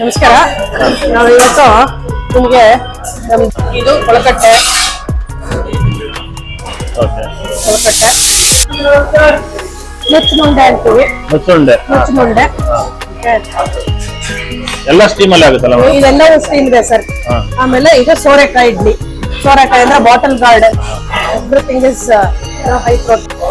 ನಮಸ್ಕಾರ. ನಾವು ಇವತ್ತು ನಿಮಗೆ ನಮ್ ಇದು ಕೊಳಕಟ್ಟೆ. ಕೊಳಕಟ್ಟೆ. ಮುಚ್ಚುಂಡೆ ಅಂತೀವಿ. ಮುಚ್ಚುಂಡೆ ಮುಚ್ಚುಂಡೆ ಎಲ್ಲ ಸ್ಟೀಮಲ್ಲಿ ಆಗುತ್ತಲ್ಲ ಇದೆಲ್ಲ ಸ್ಟೀಮ್ ಇದೆ ಸರ್ ಆಮೇಲೆ ಇದು ಸೋರೆಕಾಯಿ ಇಡ್ಲಿ. ಸೋರೆಕಾಯಿ ಅಂದ್ರೆ bottle garden everything is high protein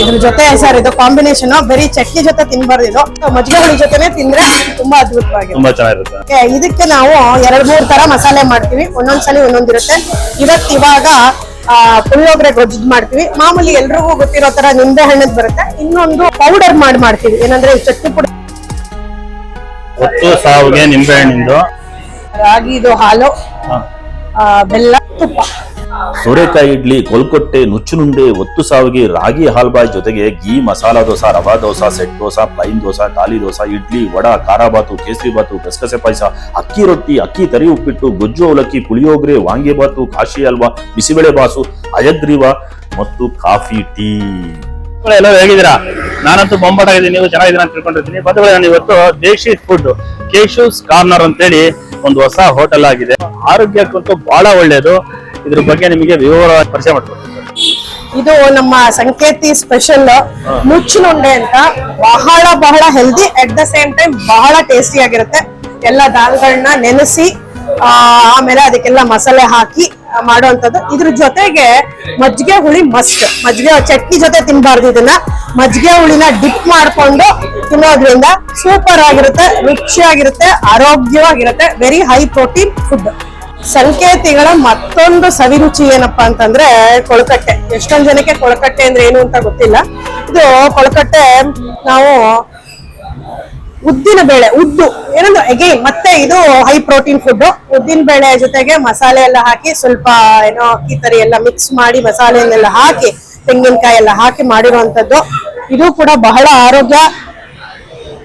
ಇದ್ರ ಜೊತೆ ಸರ್ ಇದು ಕಾಂಬಿನೇಷನ್ ಬರೀ ಚಟ್ನಿ ಜೊತೆ ತಿನ್ಬಾರ್ದು ಇದು. ಮಜ್ಜಿಗೆ ಹುಳಿ ಜೊತೆನೆ ತಿಂದ್ರೆ ತುಂಬಾ ಅದ್ಭುತವಾಗಿದೆ. ತುಂಬಾ ಚೆನ್ನಾಗಿರುತ್ತೆ. ಇದಕ್ಕೆ ನಾವು ಎರಡ್ ಮೂರ್ ತರ ಮಸಾಲೆ ಮಾಡ್ತೀವಿ. ಒಂದೊಂದ್ಸಲಿ ಒಂದೊಂದಿರುತ್ತೆ. ಇವತ್ ಇವಾಗ ಪುಳಿಯೋಗ್ರೆ ಪುಳಿಯೋಗರೆ ಗೊಜ್ಜು ಮಾಡ್ತೀವಿ. ಮಾಮೂಲಿ ಎಲ್ರಿಗೂ ಗೊತ್ತಿರೋ ತರ ನಿಂಬೆ ಹಣ್ಣದ್ ಬರುತ್ತೆ. ಇನ್ನೊಂದು ಪೌಡರ್ ಮಾಡಿ ಮಾಡ್ತೀವಿ. ಏನಂದ್ರೆ ಚಟ್ನಿ ಪುಡಿ. ಒತ್ತು ಸಾವಿಗೆ ನಿಂಬೆ ಹಣ್ಣಿಂದು. ರಾಗಿದು ಹಾಲು. ಆ, ಬೆಲ್ಲ ತುಪ್ಪ. ಸೋರೆಕಾಯಿ ಇಡ್ಲಿ ಕೊಲ್ಕೊಟ್ಟೆ ನುಚ್ಚುನುಂಡೆ ಒತ್ತು ಸಾವಿಗೆ ರಾಗಿ ಹಾಲ್ಬಾಯ್ ಜೊತೆಗೆ ghee masala dosa rava dosa set dosa plain dosa thali dosa idli vada kharabath kesari bath ಗಸಗಸೆ ಪಾಯಸ ಅಕ್ಕಿ ರೊಟ್ಟಿ ಅಕ್ಕಿ ತರಿ ಉಪ್ಪಿಟ್ಟು ಗೊಜ್ಜು ಅವಲಕ್ಕಿ ಪುಳಿಯೋಗರೆ ವಾಂಗಿಬಾತು ಕಾಶಿ ಹಲ್ವಾ ಬಿಸಿಬೇಳೆ ಬಾಸು ಅಯಗ್ರೀವ ಮತ್ತು ಕಾಫಿ ಟೀ. ಎಲ್ಲ ಹೇಗಿದ್ದೀರಾ? ನಾನಂತೂ ಬೊಂಬಾಟಾಗಿದ್ದೀನಿ ನೀವು ಚೆನ್ನಾಗಿದ್ದೀರಾ ಅಂತ ತಿಳ್ಕೊಂಡಿರ್ತೀನಿ. ಬಂಧುಗಳೇ ನಾನು ಇವತ್ತು ದೇಶಿ ಫುಡ್ ಕೇಶೂಸ್ ಕಾರ್ನರ್ ಅಂತೇಳಿ ಒಂದು ಹೊಸ ಹೋಟೆಲ್ ಆಗಿದೆ. ಆರೋಗ್ಯಕ್ಕಂತೂ ಬಹಳ ಒಳ್ಳೆಯದು ಇದ್ರ ಬಗ್ಗೆ ನಿಮಗೆ ವಿವರವಾಗಿ ಪರಿಚಯ ಮಾಡ್ಕೊಡ್ತೀನಿ. ಇದು ನಮ್ಮ ಸಂಕೇತಿ ಸ್ಪೆಷಲ್ ನುಚ್ಚುನುಂಡೆ ಅಂತ. ಬಹಳ ಬಹಳ healthy at the same time ಬಹಳ ಟೇಸ್ಟಿ ಆಗಿರುತ್ತೆ. ಎಲ್ಲ ದಾಲ್ಗಳನ್ನ ನೆನೆಸಿ ಆಮೇಲೆ ಅದಕ್ಕೆಲ್ಲ ಮಸಾಲೆ ಹಾಕಿ ಮಾಡುವಂತದ್ದು ಇದ್ರ ಜೊತೆಗೆ ಮಜ್ಜಿಗೆ ಹುಳಿ ಮಸ್ಟ್ ಮಜ್ಜಿಗೆ ಚಟ್ನಿ ಜೊತೆ ತಿನ್ಬಾರ್ದು ಇದನ್ನ. ಮಜ್ಜಿಗೆ ಹುಳಿನ ಡಿಪ್ ಮಾಡ್ಕೊಂಡು ತಿನ್ನೋದ್ರಿಂದ ಸೂಪರ್ ಆಗಿರುತ್ತೆ, ರುಚಿಯಾಗಿರುತ್ತೆ, ಆರೋಗ್ಯವಾಗಿರುತ್ತೆ ವೆರಿ ಹೈ ಪ್ರೋಟೀನ್ ಫುಡ್ ಸಂಕೇತಿಗಳ ಮತ್ತೊಂದು ಸವಿರುಚಿ ಏನಪ್ಪಾ ಅಂತಂದ್ರೆ ಕೊಳಕಟ್ಟೆ. ಎಷ್ಟೊಂದ್ ಜನಕ್ಕೆ ಕೊಳಕಟ್ಟೆ ಅಂದ್ರೆ ಏನು ಅಂತ ಗೊತ್ತಿಲ್ಲ. ಇದು ಕೊಳಕಟ್ಟೆ ನಾವು ಉದ್ದಿನ ಬೇಳೆ, ಉದ್ದು. ಏನಂದ್ರೆ ಅಗೇನ್ ಮತ್ತೆ ಇದು ಹೈ ಪ್ರೋಟೀನ್ ಫುಡ್ ಉದ್ದಿನ ಬೇಳೆ ಜೊತೆಗೆ ಮಸಾಲೆ ಎಲ್ಲ ಹಾಕಿ ಸ್ವಲ್ಪ ಏನೋ ಅಕ್ಕಿ ತರಿ ಎಲ್ಲ ಮಿಕ್ಸ್ ಮಾಡಿ ಮಸಾಲೆಯನ್ನೆಲ್ಲ ಹಾಕಿ, ತೆಂಗಿನಕಾಯಿ ಎಲ್ಲ ಹಾಕಿ ಮಾಡಿರುವಂತದ್ದು ಇದು ಕೂಡ ಬಹಳ ಆರೋಗ್ಯ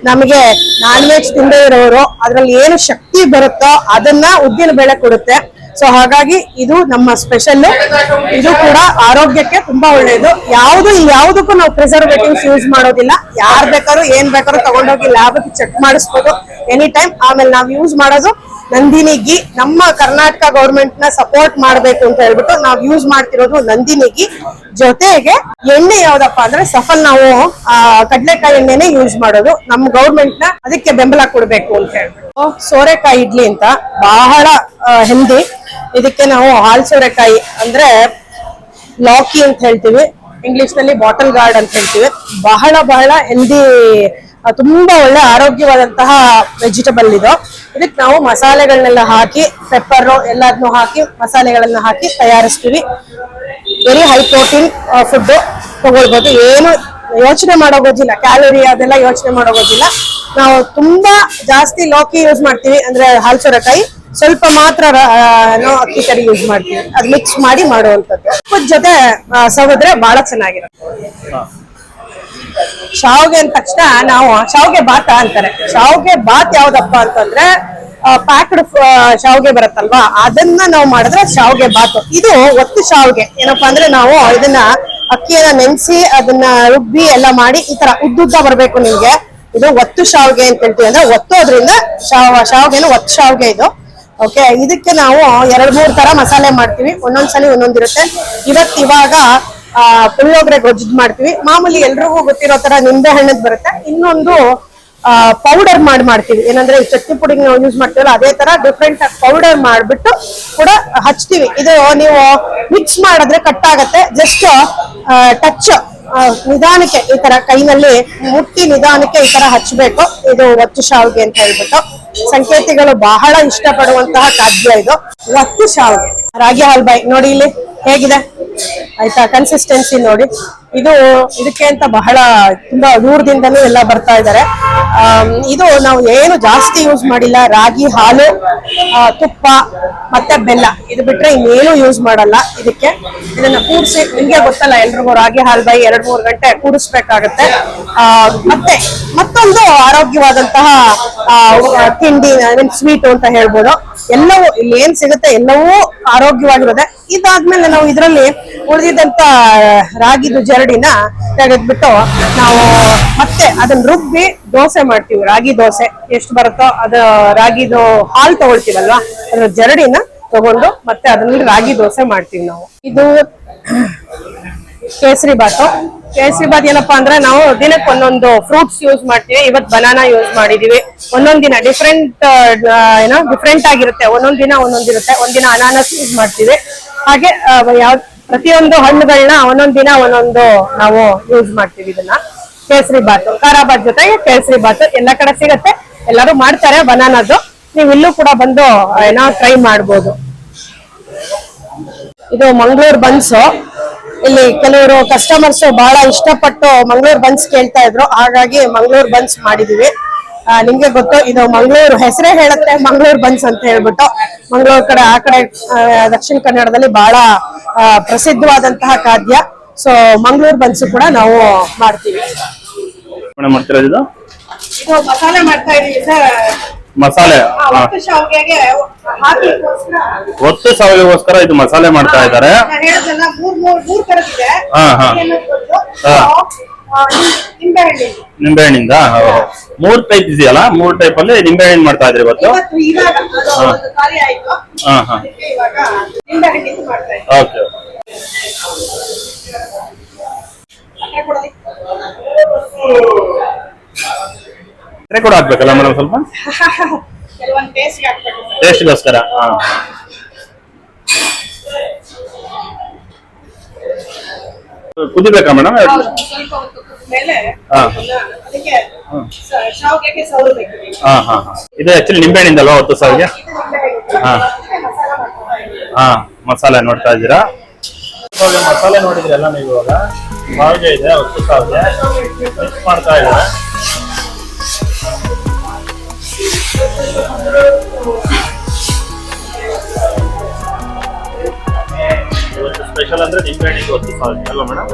ನಮಗೆ ನಾನ್ ವೆಜ್ ತಿಂದೇ ಇರೋರು, ಅದ್ರಲ್ಲಿ ಏನು ಶಕ್ತಿ ಬರುತ್ತೋ ಅದನ್ನ ಉದ್ದಿನ ಬೇಳೆ ಕೊಡುತ್ತೆ. ಸೊ ಹಾಗಾಗಿ ಇದು ನಮ್ಮ ಸ್ಪೆಷಲ್ ಇದು ಕೂಡ ಆರೋಗ್ಯಕ್ಕೆ ತುಂಬಾ ಒಳ್ಳೆಯದು ಯಾವುದು ಯಾವುದಕ್ಕೂ ನಾವು ಪ್ರಿಸರ್ವೇಟಿವ್ಸ್ ಯೂಸ್ ಮಾಡೋದಿಲ್ಲ. ಯಾರ್ ಬೇಕಾದ್ರೂ, ಏನ್ ಬೇಕಾದ್ರೂ ತಗೊಂಡೋಗಿ ಲ್ಯಾಬ್ ಚೆಕ್ ಮಾಡಿಸ್ಬೋದು. ಎನಿ ಟೈಮ್ ಆಮೇಲೆ ನಾವು ಯೂಸ್ ಮಾಡೋದು ನಂದಿನಿ ಘೀ ನಮ್ಮ ಕರ್ನಾಟಕ ಗೌರ್ಮೆಂಟ್ನ ಸಪೋರ್ಟ್ ಮಾಡ್ಬೇಕು ಅಂತ ಹೇಳ್ಬಿಟ್ಟು ನಾವು ಯೂಸ್ ಮಾಡ್ತಿರೋದು ನಂದಿನಿಗಿ. ಜೊತೆಗೆ ಎಣ್ಣೆ ಯಾವ್ದಪ್ಪ ಅಂದ್ರೆ ಸಫಲ್ ನಾವು ಕಡಲೆಕಾಯಿ ಕಡ್ಲೆಕಾಯಿ ಎಣ್ಣೆನೆ ಯೂಸ್ ಮಾಡೋದು. ನಮ್ಮ ಗೌರ್ಮೆಂಟ್ನ ಅದಕ್ಕೆ ಬೆಂಬಲ ಕೊಡ್ಬೇಕು ಅಂತ ಹೇಳ್ಬಿಟ್ಟು. ಸೋರೆಕಾಯಿ ಇಡ್ಲಿ ಅಂತ ಬಹಳ ಹೆಲ್ದಿ. ಇದಕ್ಕೆ ನಾವು ಹಾಲ್ ಸೋರೆಕಾಯಿ ಅಂದ್ರೆ ಲಾಕಿ ಅಂತ ಹೇಳ್ತೀವಿ. ಇಂಗ್ಲಿಷ್ನಲ್ಲಿ ಬಾಟಲ್ ಗಾರ್ಡ್ ಅಂತ ಹೇಳ್ತೀವಿ. ಬಹಳ ಬಹಳ ಹೆಲ್ದಿ ತುಂಬಾ ಒಳ್ಳೆ ಆರೋಗ್ಯವಾದಂತಹ ವೆಜಿಟಬಲ್ ಇದು. ಇದಕ್ಕೆ ನಾವು ಮಸಾಲೆಗಳನ್ನೆಲ್ಲ ಹಾಕಿ ಪೆಪ್ಪರ್ ಎಲ್ಲದನ್ನು ಹಾಕಿ, ಮಸಾಲೆಗಳನ್ನ ಹಾಕಿ ತಯಾರಿಸ್ತೀವಿ. ವೆರಿ ಹೈ ಪ್ರೋಟೀನ್ ಫುಡ್ ತಗೊಳ್ಬೋದು. ಏನು ಯೋಚನೆ ಮಾಡೋಗೋದಿಲ್ಲ ಕ್ಯಾಲೋರಿ ಅದೆಲ್ಲ ಯೋಚನೆ ಮಾಡೋಗೋದಿಲ್ಲ ನಾವು ತುಂಬಾ ಜಾಸ್ತಿ ಲೋಕಿ ಯೂಸ್ ಮಾಡ್ತೀವಿ. ಅಂದ್ರೆ ಹಾಲ್ ಸೋರೆಕಾಯಿ. ಸ್ವಲ್ಪ ಮಾತ್ರ ಅಕ್ಕಿ ಕರಿ ಯೂಸ್ ಮಾಡ್ತೀವಿ. ಅದ್ ಮಿಕ್ಸ್ ಮಾಡಿ ಮಾಡುವಂತದ್ದು ಉಪ್ಪದ್ ಜೊತೆ ಸವದ್ರೆ ಬಹಳ ಚೆನ್ನಾಗಿರುತ್ತೆ. ಶಾವ್ಗೆ ಅಂದ ತಕ್ಷಣ ನಾವು, ಶಾವ್ಗೆ ಬಾತ ಅಂತಾರೆ. ಶಾವ್ಗೆ ಬಾತ್ ಯಾವ್ದಪ್ಪ ಅಂತಂದ್ರೆ ಪ್ಯಾಕ್ಡ್ ಶಾವ್ಗೆ ಬರುತ್ತಲ್ವಾ? ಅದನ್ನ ನಾವು ಮಾಡಿದ್ರೆ ಶಾವ್ಗೆ ಬಾತ್. ಇದು ಒತ್ತು ಶಾವ್ಗೆ. ಏನಪ್ಪಾ ಅಂದ್ರೆ ನಾವು ಇದನ್ನ ಅಕ್ಕಿಯನ್ನ ನೆನ್ಸಿ ಅದನ್ನ ರುಬ್ಬಿ ಎಲ್ಲ ಮಾಡಿ ಈ ತರ ಉದ್ದುದ್ದ ಬರ್ಬೇಕು ನಿಮ್ಗೆ. ಇದು ಒತ್ತು ಶಾವ್ಗೆ ಅಂತ ಹೇಳ್ತೀವಿ ಅಂದ್ರೆ ಒತ್ತೋದ್ರಿಂದ ಶಾವ್, ಶಾವ್ಗೆನ ಒತ್ತು ಶಾವ್ಗೆ ಇದು. ಓಕೆ ಇದಕ್ಕೆ ನಾವು ಎರಡ್ ಮೂರ್ ತರ ಮಸಾಲೆ ಮಾಡ್ತೀವಿ. ಒಂದೊಂದ್ಸಲಿ ಒಂದೊಂದಿರುತ್ತೆ. ಇವತ್ತು ಇವಾಗ ಪುಳಿಯೋಗರೆ ಗೊಜ್ಜು ಮಾಡ್ತೀವಿ. ಮಾಮೂಲಿ ಎಲ್ರಿಗೂ ಗೊತ್ತಿರೋ ತರ ನಿಂಬೆ ಹಣ್ಣದ್ ಬರುತ್ತೆ. ಇನ್ನೊಂದು ಪೌಡರ್ ಮಾಡಿ ಮಾಡ್ತೀವಿ. ಏನಂದ್ರೆ ಚಟ್ನಿ ಪುಡಿಗೆ ನಾವು ಯೂಸ್ ಮಾಡ್ತೀವಲ್ಲ, ಅದೇ ತರ ಡಿಫ್ರೆಂಟ್ ಪೌಡರ್ ಮಾಡ್ಬಿಟ್ಟು ಕೂಡ ಹಚ್ತೀವಿ. ಇದು ನೀವು ಮಿಕ್ಸ್ ಮಾಡಿದ್ರೆ ಕಟ್ ಆಗತ್ತೆ. ಜಸ್ಟ್ ಟಚ್ ನಿಧಾನಕ್ಕೆ ಈ ತರ ಕೈನಲ್ಲಿ ಮುಟ್ಟಿ ನಿಧಾನಕ್ಕೆ ಈ ತರ ಹಚ್ಬೇಕು. ಇದು ಒತ್ತು ಶಾವಿಗೆ ಅಂತ ಹೇಳ್ಬಿಟ್ಟು. ಸಂಕೇತಿಗಳು ಬಹಳ ಇಷ್ಟಪಡುವಂತಹ ಖಾದ್ಯ ಇದು. ಒತ್ತು ಶಾವಿಗೆ. ರಾಗಿ ಹಾಲ್ಬಾಯಿ ನೋಡಿ ಇಲ್ಲಿ ಹೇಗಿದೆ? ಆಯ್ತಾ? ಕನ್ಸಿಸ್ಟೆನ್ಸಿ ನೋಡಿ. ಇದು ಇದಕ್ಕೆ ಅಂತ ಬಹಳ ತುಂಬಾ ದೂರದಿಂದಲೂ ಎಲ್ಲ ಬರ್ತಾ ಇದ್ದಾರೆ. ಇದು ನಾವು ಏನು ಜಾಸ್ತಿ ಯೂಸ್ ಮಾಡಿಲ್ಲ. ರಾಗಿ ಹಾಲು ತುಪ್ಪ ಮತ್ತೆ ಬೆಲ್ಲ. ಇದು ಬಿಟ್ರೆ ಇನ್ನೇನು ಯೂಸ್ ಮಾಡಲ್ಲ ಇದಕ್ಕೆ. ಇದನ್ನ ಕೂಡಿಸಿ ನಿಮ್ಗೆ ಗೊತ್ತಲ್ಲ ಎಲ್ರಿಗೂ ರಾಗಿ ಹಾಲು ಬೈ ಎರಡ್ ಮೂರು ಗಂಟೆ ಕೂಡಿಸ್ಬೇಕಾಗತ್ತೆ. ಆ, ಮತ್ತೆ ಮತ್ತೊಂದು ಆರೋಗ್ಯವಾದಂತಹ ಐ ತಿಂಡಿ ಸ್ವೀಟ್ ಅಂತ ಹೇಳ್ಬೋದು. ಎಲ್ಲವೂ ಇಲ್ಲಿ ಏನ್ ಸಿಗುತ್ತೆ ಎಲ್ಲವೂ ಆರೋಗ್ಯವಾಗಿರುತ್ತೆ ಇದಾದ್ಮೇಲೆ ನಾವು ಇದರಲ್ಲಿ ಉಳಿದಿದ್ದಂತ ರಾಗಿದು ಜರಡಿನ ತೆಗೆದ್ಬಿಟ್ಟು ನಾವು ಮತ್ತೆ ಅದನ್ನ ರುಬ್ಬಿ ದೋಸೆ ಮಾಡ್ತೀವಿ, ರಾಗಿ ದೋಸೆ. ಎಷ್ಟು ಬರುತ್ತೋ ಅದು ರಾಗಿದು ಹಾಲು ತಗೊಳ್ತೀವಲ್ವಾ? ಅದ್ರ ಜರಡಿನ ತಗೊಂಡು ಮತ್ತೆ ಅದನ್ನ ರಾಗಿ ದೋಸೆ ಮಾಡ್ತೀವಿ ನಾವು. ಇದು ಕೇಸರಿ ಬಾತು ಕೇಸರಿ ಬಾತ್ ಏನಪ್ಪಾ ಅಂದ್ರೆ ನಾವು ದಿನಕ್ಕೆ ಒಂದೊಂದು ಫ್ರೂಟ್ಸ್ ಯೂಸ್ ಮಾಡ್ತೀವಿ. ಇವತ್ ಬನಾನಾ ಯೂಸ್ ಮಾಡಿದೀವಿ. ಒಂದೊಂದ್ ದಿನ ಡಿಫ್ರೆಂಟ್ ಏನೋ ಡಿಫ್ರೆಂಟ್ ಆಗಿರುತ್ತೆ. ಒಂದೊಂದ್ ದಿನ ಒಂದೊಂದಿರುತ್ತೆ ಒಂದಿನ ಅನಾನಸ್ ಯೂಸ್ ಮಾಡ್ತೀವಿ. ಹಾಗೆ ಯಾವ್ ಪ್ರತಿಯೊಂದು ಹಣ್ಣುಗಳನ್ನ ಒಂದೊಂದ್ ದಿನ ಒಂದೊಂದು ನಾವು ಯೂಸ್ ಮಾಡ್ತೀವಿ ಇದನ್ನ. ಕೇಸರಿ ಬಾತು ಖಾರ ಬಾತ್ ಜೊತೆಗೆ ಕೇಸರಿ ಬಾತು ಎಲ್ಲ ಕಡೆ ಸಿಗತ್ತೆ. ಎಲ್ಲಾರು ಮಾಡ್ತಾರೆ ಬನಾನದು. ನೀವು ಇಲ್ಲೂ ಕೂಡ ಬಂದು ಏನೋ ಟ್ರೈ ಮಾಡ್ಬೋದು. ಇದು ಮಂಗಳೂರು ಬನ್ಸ್. ಇಲ್ಲಿ ಕೆಲವರು ಕಸ್ಟಮರ್ಸ್ ಬಹಳ ಇಷ್ಟಪಟ್ಟು ಮಂಗಳೂರು ಬನ್ಸ್ ಕೇಳ್ತಾ ಇದ್ರು. ಹಾಗಾಗಿ ಮಂಗಳೂರು ಬನ್ಸ್ ಮಾಡಿದೀವಿ. ನಿಮ್ಗೆ ಗೊತ್ತು, ಇದು ಮಂಗಳೂರು ಹೆಸರೇ ಹೇಳುತ್ತೆ ಮಂಗಳೂರು ಬನ್ಸ್ ಅಂತ ಹೇಳ್ಬಿಟ್ಟು. ಮಂಗಳೂರು ಕಡೆ, ಆ ಕಡೆ ದಕ್ಷಿಣ ಕನ್ನಡದಲ್ಲಿ ಬಹಳ ಪ್ರಸಿದ್ಧವಾದಂತಹ ಖಾದ್ಯ. ಸೊ ಮಂಗಳೂರು ಬನ್ಸ್ ಕೂಡ ನಾವು ಮಾಡ್ತೀವಿ. ಮಸಾಲೆ ಮಾಡ್ತಾ ಇದೀವಿ ಸರ್. ಮಸಾಲೆ? ಒತ್ತು ಸಾವಿರಗೋಸ್ಕರ ಇದು ಮಸಾಲೆ ಮಾಡ್ತಾ ಇದ್ದಾರೆ. ನಿಂಬೆಹಣ್ಣಿಂದ. ಮೂರ್ ಟೈಪ್ ಇದೆಯಲ್ಲ? ಮೂರ್ ಟೈಪ್ ಅಲ್ಲಿ ನಿಂಬೆಹಣ್ಣು ಮಾಡ್ತಾ ಇದ್ರಿ ಇವತ್ತು? ಓಕೆ. ಸಕ್ಕರೆ ಕೂಡ ಹಾಕ್ಬೇಕಲ್ಲ ಮೇಡಮ್ ಸ್ವಲ್ಪ. ಟೇಸ್ಟ್ಗೋಸ್ಕರ ಹಾ. ಕುದಿಬೇಕಾ ಮೇಡಮ್? ಸ್ವಲ್ಪ ಹೊತ್ತು ಮೇಲೆ ಹಾ. ಅದಕ್ಕೆ ಶಾವಿಗೆಗೆ ಸವರಬೇಕು ಹಾ ಹಾ ಹಾ. ಇದು ಆಕ್ಚುಲಿ ನಿಂಬೆಹಣ್ಣಿಂದ ಅಲ್ವಾ ಒತ್ತು ಸಾವಿಗೆ ಹಾ. ಮಸಾಲ ಹಾ ಮಸಾಲೆ ನೋಡ್ತಾ ಇದ್ದೀರಾ? ಇವಾಗ ಮಸಾಲೆ ನೋಡಿದ್ರಲ್ಲ ನೀವು ಇವಾಗ ಸಾವಿಗೆ ಇದೆ ಹೊತ್ತು ಸಾವಿಗೆ ಮಿಕ್ಸ್ ಮಾಡ್ತಾ ಇದ್ದಾರೆ? ಸ್ಪೆಷಲ್ ಅಂದ್ರೆ ನಿಂಬೆಹಣ್ಣಿಂದು ಒತ್ತು ಸಾರಿ ಅಲ್ವಾ ಮೇಡಮ್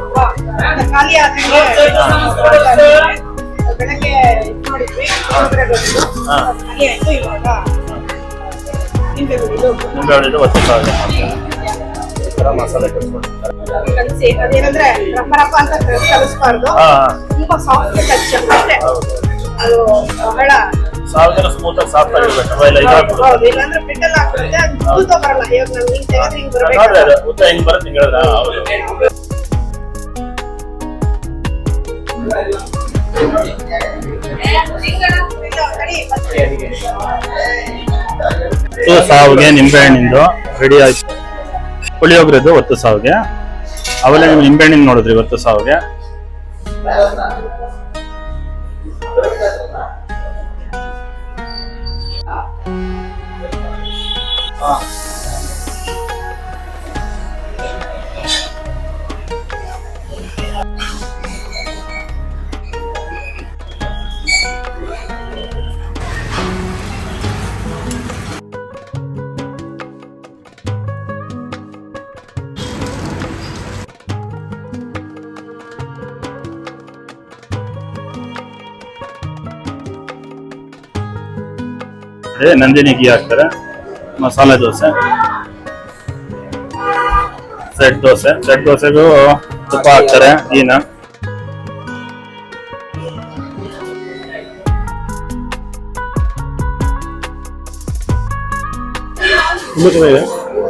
ಖಾಲಿ ಬೆಳಗ್ಗೆ ಇದ್ ಮಾಡಿದ್ವಿ ನಿಂಬೆ ಈ ಥರ ಮಸಾಲೆ ಅದೇನಂದ್ರೆ ರಪ್ಪ ರಪ್ಪ ಅಂತ ಕಲಿಸ್ಬಾರ್ದು. ತುಂಬಾ ಸಾಫ್ಟ್ ಟಚ್ ಅದು ಬಹಳ ಸಾವಿರ ಸ್ಮೂತ್ ಆಗಿ ಸಾಫ್ಟ್ ಆಗಿರ್ಬೇಕು ಇದಾಗ್ಬಿಡುತ್ತೆ ಉದ್ದ ಹಿಂಗ್ ಬರುತ್ತೆ ಹೇಳಿದ್ರ ಒತ್ತು ಸಾವಿಗೆ ನಿಂಬೆಹಣ್ಣಿಂದು ರೆಡಿ ಆಯ್ತು. ಪುಳಿಯೋಗ್ರದ್ದು ಒತ್ತು ಸಾವಿಗೆ. ಅವೆಲ್ಲ ನಿಂಬೆ ನಿಂಬೆಹಣ್ಣಿನ ನೋಡಿದ್ರಿ ಒತ್ತು ಸಾವಿಗೆ. ನಂದಿನಿ ಗೀ ಹಾಕ್ತಾರೆ. ಮಸಾಲೆ ದೋಸೆ. ಸೆಟ್ ದೋಸೆ. ಸೆಟ್ ದೋಸೆಗೂ ತುಪ್ಪ ಹಾಕ್ತಾರೆ ಗೀನ ತುಂಬಾ ಚೆನ್ನಾಗಿದೆ.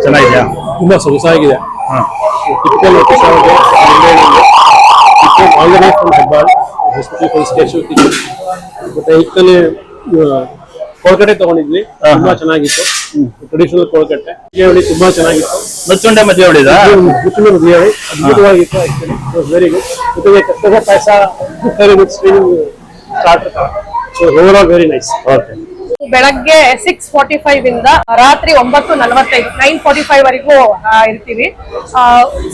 ಚೆನ್ನಾಗಿದ್ಯಾ? ತುಂಬಾ ಸೊಗಸಾಗಿದೆ. ಹಾ. ಟಿಪಿಕಲ್ ಒಟ್ಟು ಸಾವಿರ organise from Hebbal especially from station kitchen ಮತ್ತೆ ಇಕ್ಕಲ್ಲಿ ಕೊಳಕಟ್ಟೆ ತಗೊಂಡಿದ್ವಿ. ತುಂಬಾ ಚೆನ್ನಾಗಿತ್ತು. ಟ್ರೆಡಿಷನಲ್ ಕೋಳ್ಕಟ್ಟೆ. ಮದುವೆ ತುಂಬಾ ಚೆನ್ನಾಗಿತ್ತು. ನುಚ್ಚುಂಡೆ ಮದುವೆ ಹೊಡಿದ? ಮುಚ್ಚಿನ ಬಿರಿಯಾನಿ ಅದ್ಭುತವಾಗಿತ್ತು ವೆರಿ ಗುಡ್ ಜೊತೆಗೆ ಕಷ್ಟದ ಪಾಯಸ very good streaming starter so overall very nice okay ಬೆಳಗ್ಗೆ ಸಿಕ್ಸ್ ಫಾರ್ಟಿ ಫೈವ್ ಇಂದ ರಾತ್ರಿ ಒಂಬತ್ತು ನಲವತ್ತೈದು ನೈನ್ ಫಾರ್ಟಿ ಫೈವ್ ವರೆಗೂ ಇರ್ತೀವಿ.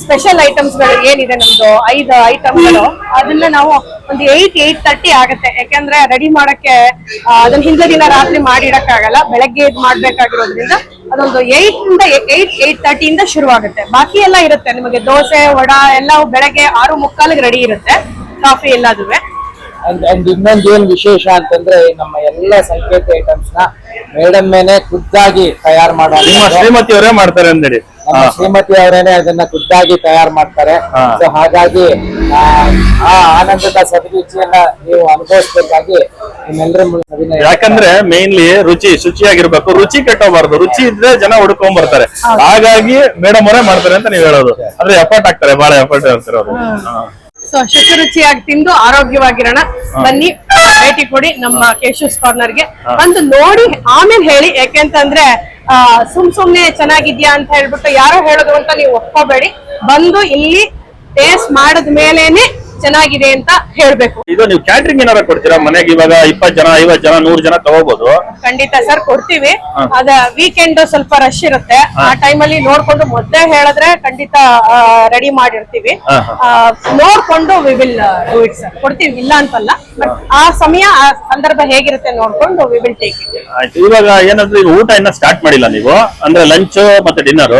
ಸ್ಪೆಷಲ್ ಐಟಮ್ಸ್ಗಳು ಏನಿದೆ ನಮ್ದು? ಐದು ಐಟಮ್ಗಳು ಅದನ್ನ ನಾವು ಒಂದು ಏಯ್ಟ್ ಏಟ್ ತರ್ಟಿ ಆಗುತ್ತೆ. ಯಾಕಂದ್ರೆ ರೆಡಿ ಮಾಡಕ್ಕೆ ಅದನ್ನ ಹಿಂದೆ ದಿನ ರಾತ್ರಿ ಮಾಡಿಡಕ್ಕಾಗಲ್ಲ. ಬೆಳಗ್ಗೆ ಇದು ಮಾಡ್ಬೇಕಾಗಿರೋದ್ರಿಂದ ಅದೊಂದು ಏಟ್ ಇಂದ ಏಯ್ಟ್ ಏಯ್ಟ್ ತರ್ಟಿಯಿಂದ ಶುರುವಾಗುತ್ತೆ. ಬಾಕಿ ಎಲ್ಲ ಇರುತ್ತೆ. ನಿಮಗೆ ದೋಸೆ, ವಡ, ಎಲ್ಲ ಬೆಳಗ್ಗೆ ಆರು ಮುಕ್ಕಾಲಿಗೆ ರೆಡಿ ಇರುತ್ತೆ. ಕಾಫಿ ಎಲ್ಲದುವೆ. ಅಂಡ್ ಅಂಡ್ ಇನ್ನೊಂದು ಏನ್ ವಿಶೇಷ ಅಂತಂದ್ರೆ ನಮ್ಮ ಎಲ್ಲ ಸಂಕೇತ ಐಟಮ್ಸ್ನ ಮೇಡಮ್ ಮೇನೆ ಖುದ್ದಾಗಿ ತಯಾರು ಮಾಡೋ ನಿಮ್ಮ ಶ್ರೀಮತಿ ಅವರೇ ಮಾಡ್ತಾರೆ ಅಂದೇಳಿ ನಮ್ಮ ಶ್ರೀಮತಿ ಅವರೇನೆ ಅದನ್ನ ಖುದ್ದಾಗಿ ತಯಾರು ಮಾಡ್ತಾರೆ. ಸೊ ಹಾಗಾಗಿ ಆ, ಆ ಆನಂದದ ಸವಿರುಚಿಯನ್ನ ನೀವು ಅನುಭವಿಸ್ಬೇಕಾಗಿ ನಿಮ್ಮೆಲ್ಲರ ಯಾಕಂದ್ರೆ ಮೇನ್ಲಿ ರುಚಿ ಶುಚಿಯಾಗಿರ್ಬೇಕು. ರುಚಿ ಕೆಟ್ಟೋಗ್ಬಾರ್ದು. ರುಚಿ ಇದ್ರೆ ಜನ ಹುಡ್ಕೊಂಡ್ ಬರ್ತಾರೆ ಹಾಗಾಗಿ ಮೇಡಮ್ ಅವರೇ ಮಾಡ್ತಾರೆ ಅಂತ ನೀವ್ ಹೇಳೋದು. ಅಂದ್ರೆ ಎಫರ್ಟ್ ಆಗ್ತಾರೆ. ಬಹಳ ಎಫರ್ಟ್ ಇರ್ತಾರೆ ಅವರು ಸೊ ಶುಚಿ ರುಚಿಯಾಗಿ ತಿಂದು ಆರೋಗ್ಯವಾಗಿರೋಣ. ಬನ್ನಿ ಭೇಟಿ ಕೊಡಿ ನಮ್ಮ ಕೇಶೂಸ್ ಕಾರ್ನರ್ಗೆ. ಬಂದು ನೋಡಿ ಆಮೇಲೆ ಹೇಳಿ. ಯಾಕೆಂತಂದ್ರೆ ಆ, ಸುಮ್ ಸುಮ್ನೆ ಚೆನ್ನಾಗಿದ್ಯಾ ಅಂತ ಹೇಳ್ಬಿಟ್ಟು ಯಾರೋ ಹೇಳೋದು ಅಂತ ನೀವು ಒಪ್ಕೋಬೇಡಿ. ಬಂದು ಇಲ್ಲಿ ಟೇಸ್ಟ್ ಮಾಡಿದ ಮೇಲೇನೆ ಚೆನ್ನಾಗಿದೆ ಅಂತ ಹೇಳ್ಬೇಕು. ಇದು ನೀವು ಕ್ಯಾಟ್ರಿಂಗ್ ಏನಾರ ಕೊಡ್ತೀರಾ? ಮನೆಗೆ ಇವಾಗ ಇಪ್ಪತ್ ಜನ ಐವತ್ ಜನ ನೂರ್ ಜನ ತಗೋಬಹುದು ಖಂಡಿತ ಸರ್ ಕೊಡ್ತೀವಿ. ಅದ ವೀಕೆಂಡ್ ಸ್ವಲ್ಪ ರಶ್ ಇರುತ್ತೆ. ಆ ಟೈಮಲ್ಲಿ ನೋಡ್ಕೊಂಡು ಮೊದ್ಲೇ ಹೇಳಿದ್ರೆ ಖಂಡಿತ ರೆಡಿ ಮಾಡಿರ್ತೀವಿ. ನೋಡ್ಕೊಂಡು we will do it sir ಕೊಡ್ತೀವಿ ಇಲ್ಲ ಅಂತಲ್ಲ. ಬಟ್ ಆ ಸಮಯ ಆ ಸಂದರ್ಭ ಹೇಗಿರುತ್ತೆ ನೋಡ್ಕೊಂಡು ವಿ ವಿಲ್ ಟೇಕ್ ಇಟ್ ಆಯ್ತು. ಇವಾಗ ಏನಾದ್ರು ಈಗ ಊಟ ಇನ್ನ ಸ್ಟಾರ್ಟ್ ಮಾಡಿಲ್ಲ ನೀವು? ಅಂದ್ರೆ ಲಂಚ್ ಮತ್ತೆ ಡಿನ್ನರ್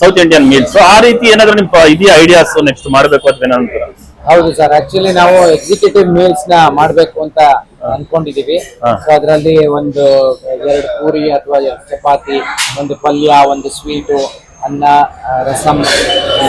ಸೌತ್ ಇಂಡಿಯನ್ ಮೀಲ್ಸ್ ಆ ರೀತಿ ಏನಾದ್ರು ನಿಮ್ ಇದೆಯಾ ಐಡಿಯಾಸ್ ನೆಕ್ಸ್ಟ್ ಮಾಡಬೇಕು ಅಂತ ಏನಂತೀರ ಹೌದು ಸರ್ ಆಕ್ಚುಲಿ ನಾವು ಎಕ್ಸಿಕ್ಯೂಟಿವ್ ಮೀಲ್ಸ್ನ ಮಾಡ್ಬೇಕು ಅಂತ ಅನ್ಕೊಂಡಿದೀವಿ. ಸೊ ಅದರಲ್ಲಿ ಒಂದು ಎರಡು ಪೂರಿ ಅಥವಾ ಎರಡು ಚಪಾತಿ ಒಂದು ಪಲ್ಯ ಒಂದು ಸ್ವೀಟು ಅನ್ನ ರಸಂ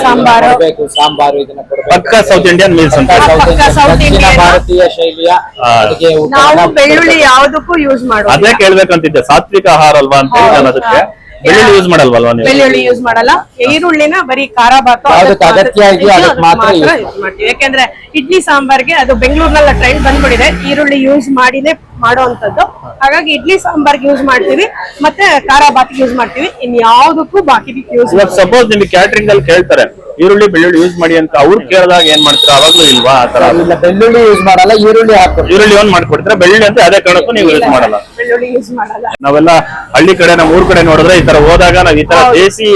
ಸಾಂಬಾರು. ಕೊಡ್ಬೇಕು ಸಾಂಬಾರು ಇದನ್ನ ಕೊಡ್ಬೇಕು. ಪಕ್ಕ ಸೌತ್ ಇಂಡಿಯನ್ ಮೀಲ್ಸ್ ಅಂತ. ಪಕ್ಕ South South ದಕ್ಷಿಣ Indian. ಭಾರತೀಯ ಶೈಲಿಯ. ಅಡುಗೆ ನಾವು ಬೆಳ್ಳುಳ್ಳಿ. ಯಾವುದಕ್ಕೂ ಯೂಸ್ ಅದೇ ಕೇಳ್ಬೇಕಂತಿದ್ದೆ. ಸಾತ್ವಿಕ ಆಹಾರ ಅಲ್ವಾ ಅಂತ ನಾನು ಅದಕ್ಕೆ ಬೆಳ್ಳುಳ್ಳಿ ಯೂಸ್ ಮಾಡಲ್ವಲ್ವಾ ನೀವು? ಬೆಳ್ಳುಳ್ಳಿ ಯೂಸ್ ಮಾಡಲ್ಲ. ಈರುಳ್ಳಿನ ಬರೀ ಖಾರ ಬಾತು ಅದಕ್ಕೆ ಅಗತ್ಯ ಇದೆಯೋ ಅದಕ್ಕೆ ಮಾತ್ರ use ಮಾಡ್ತೀವಿ. ಯಾಕೆಂದ್ರೆ ಇಡ್ಲಿ ಸಾಂಬಾರ್ಗೆ ಅದು ಬೆಂಗಳೂರಿನೆಲ್ಲ ಟ್ರೆಂಡ್ ಬಂದ್ಬಿಟ್ಟಿದೆ. ಈರುಳ್ಳಿ ಯೂಸ್ ಮಾಡಿನೇ ಮಾಡುವಂತದ್ದು ಹಾಗಾಗಿ ಇಡ್ಲಿ ಸಾಂಬಾರ್ಗೆ ಯೂಸ್ ಮಾಡ್ತೀವಿ. ಮತ್ತೆ ಖಾರ ಬಾತ್ ಯೂಸ್ ಮಾಡ್ತೀವಿ. ಇನ್ ಯಾವ್ದಕ್ಕೂ ಬಾಕಿ ಯೂಸ್ ಇವಾಗ ಸಪೋಸ್ ನಿಮ್ಗೆ ಕ್ಯಾಟ್ರಿಂಗ್ ಅಲ್ಲಿ ಕೇಳ್ತಾರೆ. ಈರುಳ್ಳಿ ಬೆಳ್ಳುಳ್ಳಿ ಯೂಸ್ ಮಾಡಿ ಅಂತ ಅವ್ರು ಕೇಳಿದಾಗ ಏನ್ ಮಾಡ್ತೀರಾ? ಅವಾಗ್ಲೂ ಇಲ್ವಾ ಆ ತರ? ಇಲ್ಲ ಬೆಳ್ಳುಳ್ಳಿ ಯೂಸ್ ಮಾಡಲ್ಲ ಈರುಳ್ಳಿ ಹಾಕೋ ಈರುಳ್ಳಿ ಒಂದ್ ಮಾಡ್ಕೊಡ್ತಾರೆ? ಬೆಳ್ಳುಳ್ಳಿ ಅಂತ ಅದೇ ಕಾರಣಕ್ಕೂ ನೀವು ಯೂಸ್ ಮಾಡಲ್ಲ. ಬೆಳ್ಳುಳ್ಳಿ ಯೂಸ್ ಮಾಡಲ್ಲ. ನಾವೆಲ್ಲ ಹಳ್ಳಿ ಕಡೆ ನಮ್ಮ ಊರ್ ಕಡೆ ನೋಡಿದ್ರೆ ಈ ತರ ಹೋದಾಗ ನಾವ್ ಈ ತರ. ದೇಸಿ.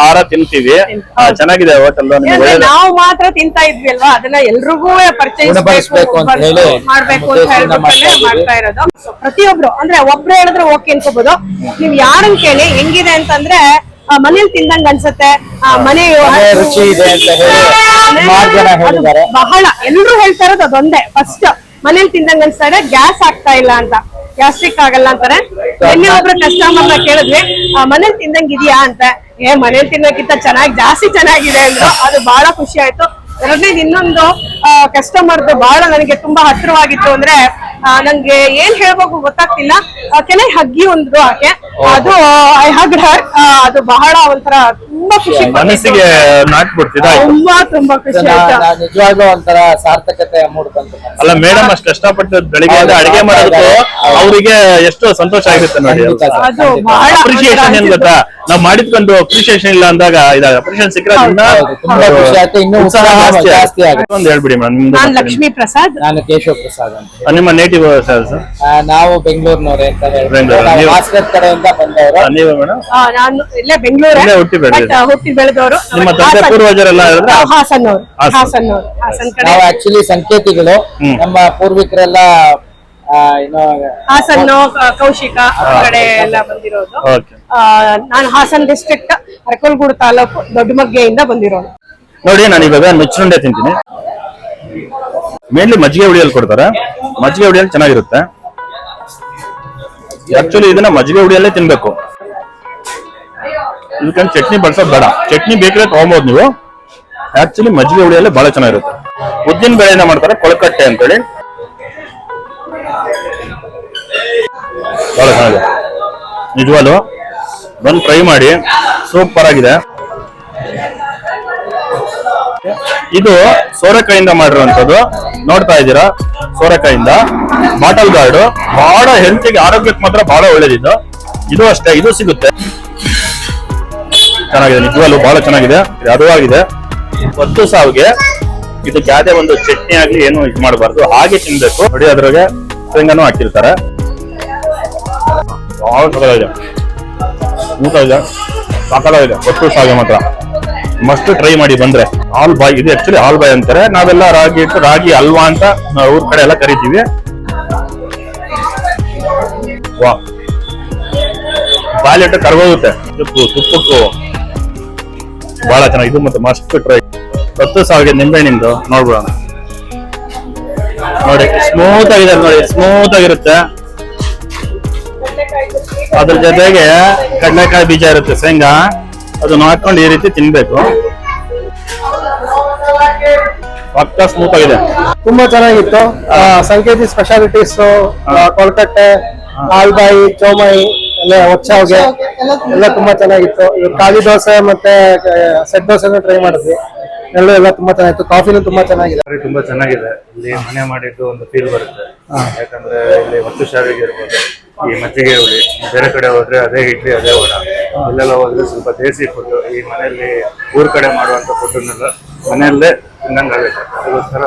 ಆಹಾರ ತಿಂತೀವಿ. ಆ, ಚೆನ್ನಾಗಿದೆ ಹೋಟೆಲ್ ನಿಮ್ಗೆ ಯಾಕಂದ್ರೆ ಒಳ್ಳೇದು. ನಾವು ಮಾತ್ರ ತಿಂತಾ ಇದ್ವಿ ಅಲ್ವಾ? ಅದನ್ನ ಎಲ್ರಿಗೂ ಪರ್ಚೇಸ್ ಗುಣಪಡಿಸ್ಬೇಕು ಅಂತ ಹೇಳಿ ಮಾಡ್ಬೇಕು ಅಂತ ಉದ್ದೇಶದಿಂದ ಮಾಡ್ತಾ ಮಾಡ್ತಾ ಇರೋದು. So, ಪ್ರತಿಯೊಬ್ರು ಅಂದ್ರೆ ಒಬ್ರು ಹೇಳಿದ್ರೆ ಓಕೆ ಅನ್ಕೋಬಹುದು ನೀವ್ ಯಾರನ್ ಕೇಳಿ ಹೆಂಗಿದೆ ಅಂತಂದ್ರೆ ಮನೇಲಿ ತಿಂದಂಗ ಅನ್ಸುತ್ತೆ. ಆ, ಮನೆ ರುಚಿ ಇದೆ ಅಂತ ಹೇಳಿ ಬಹಳ ಎಲ್ಲರೂ ಹೇಳ್ತಾ ಇರೋದು ಅದೊಂದೇ. ಫಸ್ಟ್ ಮನೇಲಿ ತಿಂದಂಗ ಅನ್ಸ್ತಾ ಇದೆ ಗ್ಯಾಸ್ ಆಗ್ತಾ ಇಲ್ಲ ಅಂತ. ಗ್ಯಾಸ್ಟ್ರಿಕ್ ಆಗಲ್ಲ ಅಂತಾರೆ. ಎಲ್ಲಿ ಒಬ್ರು ಕಸ್ಟಮರ್ನ ಕೇಳಿದ್ವಿ ಮನೇಲಿ ತಿಂದಂಗ ಇದೆಯಾ? ಅಂತ. ಏ ಮನೇಲಿ ತಿನ್ನೋಕ್ಕಿಂತ ಚೆನ್ನಾಗಿ ಜಾಸ್ತಿ ಚೆನ್ನಾಗಿದೆ ಅಂದ್ರು. ಅದು ಬಹಳ ಖುಷಿ ಆಯ್ತು. ಎರಡನೇದು ಇನ್ನೊಂದು ಕಸ್ಟಮರ್ದು ಬಹಳ ನನಗೆ ತುಂಬಾ ಹತ್ತಿರವಾಗಿತ್ತು ಅಂದ್ರೆ ಆ, ನಂಗೆ ಏನ್ ಹೇಳ್ಬೇಕು ಗೊತ್ತಾಗ್ತಿಲ್ಲ. ಕೆಲ ಹಗ್ಗಿ ಒಂದ್ರು ಆಕೆ. ಅದು ಐ ಹಗ್ ಹರ್ ಅದು ಬಹಳ ಒಂಥರ ತುಂಬಾ ಖುಷಿ. ಮನಸ್ಸಿಗೆ ನಾಟ್ಬಿಡ್ತಿದ ತುಂಬಾ ತುಂಬಾ ಖುಷಿ ಆಯ್ತು? ನಿಜವಾಗ್ಲೂ ಒಂಥರ ಸಾರ್ಥಕತೆ ಮೂಡ್ಬಂತು ಅಲ್ಲ ಮೇಡಮ್ ಅಷ್ಟು ಕಷ್ಟಪಟ್ಟು ಬೆಳಿಗ್ಗೆ ಅಡಿಗೆ ಮಾಡೋದು. ಅವರಿಗೆ ಎಷ್ಟು ಸಂತೋಷ ಆಗುತ್ತೆ ನೋಡಿ ಅದು. ಬಹಳ ಅಪ್ರಿಸಿಯೇಷನ್ ಏನ್ ಗೊತ್ತಾ? ನಾವ್ ಮಾಡಿದ್ಕೊಂಡು ಅಪ್ರಿಶಿಯೇಷನ್ ಇಲ್ಲ ಅಂದಾಗ ಇದಾಗ ಅಪ್ರಿಶಿಯೇಷನ್ ಸಿಕ್ಕದ್ರಿಂದ ತುಂಬಾ ಖುಷಿ ಆಯ್ತು. ಇನ್ನೂ ಜಾಸ್ತಿ ಆಗುತ್ತೆ. ಒಂದು ಹೇಳ್ಬಿಡಿ ಮೇಡಮ್ ನಾನು ಲಕ್ಷ್ಮೀ ಪ್ರಸಾದ್ ನಾನು ಕೇಶವ ಪ್ರಸಾದ್ ಅಂತ. ನಿಮ್ಮ ನೇಟಿವ್ ಸರ್ ನಾವು ಬೆಂಗಳೂರಿನವರೇ ಅಂತ ಹೇಳಿ. ಬೆಂಗಳೂರು. ನೀವು- ಕಡೆಯಿಂದ ಬಂದವರು. ನೀವು ಮೇಡಮ್ ನಾನು ಇಲ್ಲೇ ಬೆಂಗಳೂರೇ. ಹುಟ್ಟಿ ಬೆಳೆದಿದ್ದು. ಹುಟ್ಟಿ ಬೆಳೆದವರು ನಿಮ್ಮ ತಂದೆ ಪೂರ್ವಜರೆಲ್ಲ ಹೇಳಿದ್ರೆ ಹಾಸನ್. ಅವರು ಹಾಸನ್. ಹಾಸನ್ ಅವರು ಹಾಸನ್ ಕಡೆ. ನಾವು ಆಕ್ಚುಲಿ ಸಂಕೇತಿಗಳು. ಹ್ಮ್. ನಮ್ಮ ಪೂರ್ವಿಕರೆಲ್ಲ ಹಾಸನ್ ಏನೋ ಹಾಸನ್ನು ಕ- ಕೌಶಿಕ ಆ ಕಡೆ ಎಲ್ಲ ಬಂದಿರೋದು. ಓಕೆ. ಆ, ನಾನು ಹಾಸನ್ ಡಿಸ್ಟ್ರಿಕ್ಟ್ ಅರಕಲ್ಗೂಡು ತಾಲೂಕು ದೊಡ್ಡಮಗ್ಗೆಯಿಂದ ಬಂದಿರೋದು. ನೋಡಿ ನಾನು ಇವಾಗ ನುಚ್ಚುಂಡೆ ತಿಂತೀನಿ. ಮೇನ್ಲಿ ಮಜ್ಜಿಗೆ ಹುಡಿಯಲ್ಲಿ ಕೊಡ್ತಾರೆ. ಮಜ್ಜಿಗೆ ಹುಡಿಯಲ್ಲಿ ಚೆನ್ನಾಗಿರುತ್ತೆ. ಆಕ್ಚುಲಿ ಇದನ್ನ ಮಜ್ಜಿಗೆ ಹುಡಿಯಲ್ಲೇ ತಿನ್ಬೇಕು. ಇದಕ್ಕೆ ಚಟ್ನಿ ಬಳಸೋದು ಬೇಡ. ಚಟ್ನಿ ಬೇಕ್ರೆ ತಗೊಬೋದು ನೀವು. ಆಕ್ಚುಲಿ ಮಜ್ಜಿಗೆ ಹುಳಿಯಲ್ಲೇ ಬಹಳ ಚೆನ್ನಾಗಿರುತ್ತೆ. ಉದ್ದಿನ ಬೇಳೆನ ಮಾಡ್ತಾರೆ, ಕೊಳಕಟ್ಟೆ ಅಂತೇಳಿ. ಬಹಳ ಚೆನ್ನಾಗಿದೆ. ನಿಜವಾಲು ಬಂದು ಫ್ರೈ ಮಾಡಿ, ಸೂಪರ್ ಆಗಿದೆ. ಇದು ಸೋರೆಕಾಯಿಂದ ಮಾಡಿರುವಂತದ್ದು ನೋಡ್ತಾ ಇದ್ದೀರಾ? ಸೋರೆಕಾಯಿಂದ. Bottle gourd. ಬಹಳ ಹೆಲ್ತಿಗೆ ಆರೋಗ್ಯಕ್ಕೆ ಮಾತ್ರ ಬಹಳ ಒಳ್ಳೇದಿದ್ದು ಇದು ಅಷ್ಟೇ, ಇದು ಸಿಗುತ್ತೆ. ಚೆನ್ನಾಗಿದೆ. ನಿಜವಾಗ್ಲೂ ಬಹಳ ಚೆನ್ನಾಗಿದೆ. ಹದವಾಗಿದೆ ಒತ್ತು ಸಾವಿಗೆ ಇದಕ್ಕೆ ಯಾವ್ದೇ ಒಂದು ಚಟ್ನಿ ಆಗ್ಲಿ ಏನು ಇದು ಮಾಡಬಾರ್ದು. ಹಾಗೆ ತಿನ್ಬೇಕು. ನೋಡಿ ಅದ್ರಾಗೆ ಶೇಂಗಾನು ಹಾಕಿರ್ತಾರೆ. ಬಹಳ ಸಕಲಾಗಿದೆ ಊಟ ಇದೆ. ಸಾಕಾಗಿದೆ ಒಟ್ಟು ಸಾವಿಗೆ ಮಾತ್ರ. ಮಸ್ಟ್ ಟ್ರೈ ಮಾಡಿ ಬಂದ್ರೆ. ಹಾಲ್ ಬಾಯ್, ಇದು ಆಕ್ಚುಲಿ ಹಾಲ್ ಬಾಯ್ ಅಂತಾರೆ. ನಾವೆಲ್ಲ ರಾಗಿ ಇಟ್ಟು ರಾಗಿ, ಅಲ್ವಾ ಅಂತ ನಾವು ಊರ್ ಕಡೆ ಎಲ್ಲ ಕರಿತೀವಿ. ವಾ. ಬಾಲಿಟ್ಟು ಕರ್ಗೋಗುತ್ತೆ. ತುಪ್ಪು ತುಪ್ಪಕ್ಕೂ ಬಹಳ ಚೆನ್ನಾಗಿ ಇದು ಮತ್ತೆ ಮಸ್ತ್ ಟ್ರೈ ಹತ್ತು ಸಾವಿರ ನಿಂಬೆಹಣ್ಣಿಂದು ನೋಡ್ಬಿಡೋಣ. ನೋಡಿ ಸ್ಮೂತ್ ಆಗಿದೆ ನೋಡಿ ಸ್ಮೂತ್ ಆಗಿರುತ್ತೆ. ಅದ್ರ ಜೊತೆಗೆ ಕಡಲೆಕಾಯಿ ಬೀಜ ಇರುತ್ತೆ ಶೇಂಗಾ. ಅದನ್ನ ಹಾಕೊಂಡು ಈ ರೀತಿ ತಿನ್ಬೇಕು. ಪಕ್ಕ ಸ್ಮೂತ್ ಆಗಿದೆ. ತುಂಬಾ ಚೆನ್ನಾಗಿತ್ತು. ಸಂಕೇತಿ ಸ್ಪೆಷಾಲಿಟೀಸ್ ಕೊಲ್ಕಟ್ಟೆ ಆಲ್ಬಾಯಿ ಚೌಮಾಯಿ ಎಲ್ಲ ಹೊಚ್ಚಾವ್ಗೆ ಎಲ್ಲ ತುಂಬಾ ಚೆನ್ನಾಗಿತ್ತು. ಖಾಲಿ ದೋಸೆ ಮತ್ತೆ ಸೆಟ್ ದೋಸೆನೂ ಟ್ರೈ ಮಾಡಿದ್ವಿ. ಎಲ್ಲ ಎಲ್ಲ ತುಂಬಾ ಚೆನ್ನಾಗಿತ್ತು. ಕಾಫಿನೂ ತುಂಬಾ ಚೆನ್ನಾಗಿದೆ. ತುಂಬಾ ಚೆನ್ನಾಗಿದೆ. ಇಲ್ಲಿ ಮನೆ ಮಾಡಿದ್ದು ಒಂದು ಫೀಲ್ ಬರುತ್ತೆ. ಯಾಕಂದ್ರೆ ಇಲ್ಲಿ ಹೊತ್ತು ಶಾವಿಗೆ ಇರ್ಬೋದು. ಈ ಮಜ್ಜಿಗೆ ಹುಳಿ ಬೇರೆ ಕಡೆ ಹೋದ್ರೆ ಅದೇ ಇಡ್ಲಿ ಅದೇ ವಡ. ಇಲ್ಲೆಲ್ಲ ಹೋದ್ರೆ ಸ್ವಲ್ಪ ದೇಸಿ ಫುಡ್ ಈ ಮನೆಯಲ್ಲಿ ಊರ್ ಕಡೆ ಮಾಡುವಂತ ಫುಡ್ನೆಲ್ಲ ಮನೆಯಲ್ಲೇ ತಿನ್ನಂಗಾಗುತ್ತೆ ಅದಕ್ಕೋಸ್ಕರ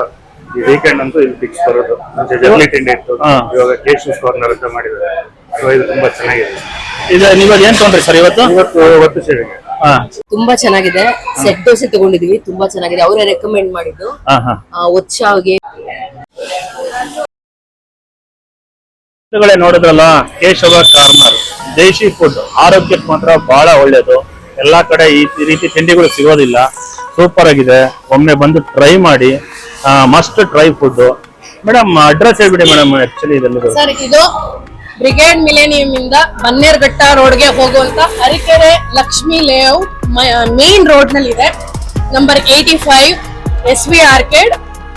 ಈ ವೀಕೆಂಡ್ ಅಂತೂ ಇಲ್ಲಿ ಫಿಕ್ಸ್ ಬರೋದು ಮುಂಚೆ ಜರ್ಲಿ ತಿಂಡಿ ಇತ್ತು. ಇವಾಗ ಕೇಶ್ ಕಾರ್ನರ್ ಅಂತ ಮಾಡಿದ್ದಾರೆ. ಸೊ ಇದು ತುಂಬಾ ಚೆನ್ನಾಗಿದೆ. ಇದು ನೀವಾಗ ಏನ್ ತೊಗೊಂಡ್ರಿ ಸರ್ ಇವತ್ತು? ಇವತ್ತು ಹೊತ್ತು ಸೇವಿಗೆ. ಹಾ. ತುಂಬಾ ಚೆನ್ನಾಗಿದೆ. ಸೆಟ್ ದೋಸೆ ತಗೊಂಡಿದೀವಿ. ತುಂಬಾ ಚೆನ್ನಾಗಿದೆ. ಅವರೇ ರೆಕಮೆಂಡ್ ಮಾಡಿದ್ದು. ಹಾ ಹಾ. ನೋಡಿದ್ರಲ್ಲ ಕೇಶವ ಕಾರ್ನರ್ ದೇಶಿ ಫುಡ್ ಆರೋಗ್ಯಕ್ಕೆ ಮಾತ್ರ ಬಹಳ ಒಳ್ಳೇದು. ಎಲ್ಲಾ ಕಡೆ ಈ ರೀತಿ ತಿಂಡಿಗಳು ಸಿಗೋದಿಲ್ಲ. ಸೂಪರ್ ಆಗಿದೆ. ಒಮ್ಮೆ ಬಂದು ಟ್ರೈ ಮಾಡಿ. Must try food madam address ಹೇಳ್ಬಿಡಿ ಮೇಡಮ್ ಆಕ್ಚುಲಿ ಇದರಲ್ಲಿ ಸರ್ ಇದು ಬ್ರಿಗೇಡ್ ಮಿಲೇನಿಯಂ ಇಂದ ಬನ್ನೇರ್ಘಟ್ಟ ರೋಡ್ಗೆ ಹೋಗುವಂತ ಅರಿಕೆರೆ ಲಕ್ಷ್ಮಿ ಲೇಔಟ್ ಮೇನ್ ರೋಡ್ನಲ್ಲಿ ಇದೆ number eighty five S V arcade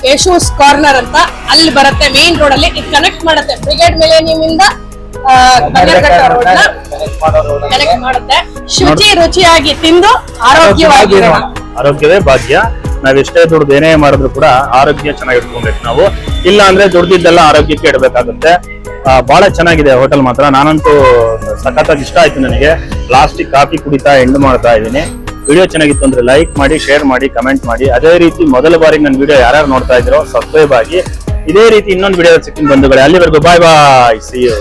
ಯಶೂಸ್ corner ಅಂತ ಅಲ್ಲಿ ಬರುತ್ತೆ ಮೇನ್ ರೋಡ್ ಅಲ್ಲಿ ಇದು ಕನೆಕ್ಟ್ ಮಾಡುತ್ತೆ. ಬ್ರಿಗೇಡ್ ಮಿಲೇನಿಯಂ ಇಂದ ಆ, ಬನ್ನೇರ್ಘಟ್ಟ ರೋಡ್ನ ಕನೆಕ್ಟ್ ಮಾಡುತ್ತೆ. ಶುಚಿ ರುಚಿಯಾಗಿ ತಿಂದು ಆರೋಗ್ಯವಾಗಿ ಆರೋಗ್ಯವೇ ಭಾಗ್ಯ. ನಾವ್ ಎಷ್ಟೇ ದುಡ್ದು ಏನೇ ಮಾಡಿದ್ರು ಕೂಡ ಆರೋಗ್ಯ ಚೆನ್ನಾಗಿ ಇಟ್ಕೊಬೇಕು ನಾವು. ಇಲ್ಲ ಅಂದ್ರೆ ದುಡ್ದಿದ್ದೆಲ್ಲ ಆರೋಗ್ಯಕ್ಕೆ ಇಡಬೇಕಾಗುತ್ತೆ. ಬಹಳ ಚೆನ್ನಾಗಿದೆ ಹೋಟೆಲ್ ಮಾತ್ರ. ನಾನಂತೂ ಸಖತ್ತಾಗಿ ಇಷ್ಟ ಆಯ್ತು ನನಗೆ. ಪ್ಲಾಸ್ಟಿಕ್ ಕಾಫಿ ಕುಡಿತಾ ಎಂಡ್ ಮಾಡ್ತಾ ಇದ್ದೀನಿ. ವಿಡಿಯೋ ಚೆನ್ನಾಗಿತ್ತು ಅಂದ್ರೆ ಲೈಕ್ ಮಾಡಿ ಶೇರ್ ಮಾಡಿ ಕಮೆಂಟ್ ಮಾಡಿ. ಅದೇ ರೀತಿ ಮೊದಲ ಬಾರಿಗೆ ನನ್ನ ವಿಡಿಯೋ ಯಾರ್ಯಾರು ನೋಡ್ತಾ ಇದ್ರೋ ಸಬ್ಸ್ಕ್ರೈಬ್ ಆಗಿ. ಇದೇ ರೀತಿ ಇನ್ನೊಂದು ವಿಡಿಯೋ ಸಿಕ್ಕಿನ ಬಂಧುಗಳೇ. ಅಲ್ಲಿವರೆಗೂ ಬಾಯ್ ಬಾಯ್ ಸಿ ಯು